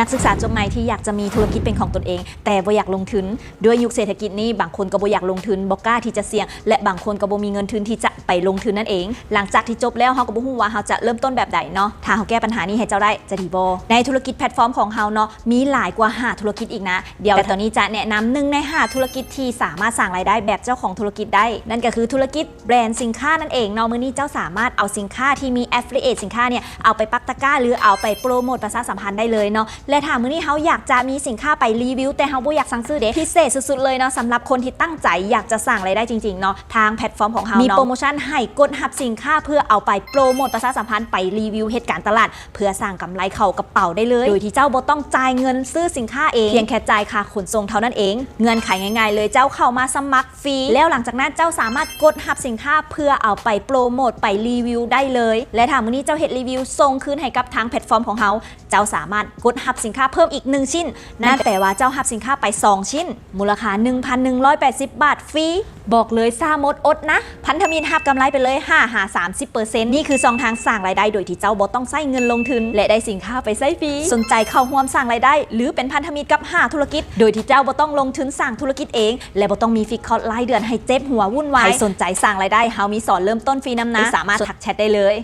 นักศึกษาจบใหม่ที่อยากจะมีธุรกิจเป็นของตนเอง แต่บ่อยากลงทุนด้วยยุคเศรษฐกิจนี้บางคนก็บ่อยากลงทุนบ่กล้าที่จะเสี่ยง และบางคนก็บ่มีเงินทุนที่จะไปลงทุนนั่นเอง หลังจากที่จบแล้วเฮาก็บ่ฮู้ว่าเฮาจะเริ่มต้นแบบใดเนาะถ้าเฮาแก้ปัญหานี้ให้เจ้าได้จะดีบ่ในธุรกิจแพลตฟอร์มของเฮาเนาะมีหลายกว่า5ธุรกิจอีกนะเดี๋ยวแต่ตอนนี้จะแนะนำหนึ่งใน5ธุรกิจที่สามารถสร้างรายได้แบบเจ้าของธุรกิจได้ นั่นก็คือธุรกิจแบรนด์สินค้านั่นเองเนาะมื้อนี้เจ้าสามารถเอาสินค้าที่มี affiliate สินค้าเนี่ยเอาไปปักตะกร้า หรือเอาไปโปรโมทประชาสัมพันธ์ได้เลยเนาะและถ้ามื้อนี้เฮาอยากจะมีสินค้าไปรีวิว แต่เฮาบ่อยากสั่งซื้อเด้พิเศษสุดๆเลยเนาะสำหรับคนที่ตั้งใจอยากจะสร้างรายได้จริงๆเนาะทางแพลตฟอร์มของเฮามีโปรโมชั่นให้กดหับสินค้าเพื่อเอาไปโปรโมทประชาสัมพันธ์ไปรีวิวเหตุการณ์ตลาด เพื่อสร้างกำไรเข้ากระเป๋าได้เลย โดยที่เจ้าบ่ต้องจ่ายเงินซื้อสินค้าเองเพียงแค่จ่ายค่าขนส่งเท่านั้นเอง เงื่อนไขง่ายๆ เลยเจ้าเข้ามาสมัครฟรีแล้วหลังจากนั้นเจ้าสามารถกดหับสินค้าเพื่อเอาไปโปรโมทไปรีวิวได้เลย และถ้ามื้อนี้เจ้าเฮ็ดรีวิวส่งคืนให้กับทางแพลตฟอร์มของเฮาเจ้าสามารถกดหับสินค้าเพิ่มอีก 1 ชิ้น นั่นแปลว่าเจ้าหับสินค้าไป 2 ชิ้น มูลค่า 1,180 บาทฟรีบอกเลยซามดอดนะ พันธมิตรหับกำไรไปเลย5หา30%นี่คือช่องทางสร้างรายได้โดยที่เจ้าบ่ต้องใช้เงินลงทุน และได้สินค้าไปใช้ฟรีสนใจเข้าร่วมสร้างรายได้ หรือเป็นพันธมิตรกับ 5 ธุรกิจ โดยที่เจ้าบ่ต้องลงทุนสร้างธุรกิจเอง และบ่ต้องมีฟิกคอร์ดรายเดือนให้เจ็บหัววุ่นวายใครสนใจสร้างรายได้เฮามีสอนเริ่มต้นฟรีนำนะสามารถทักแชทได้เลย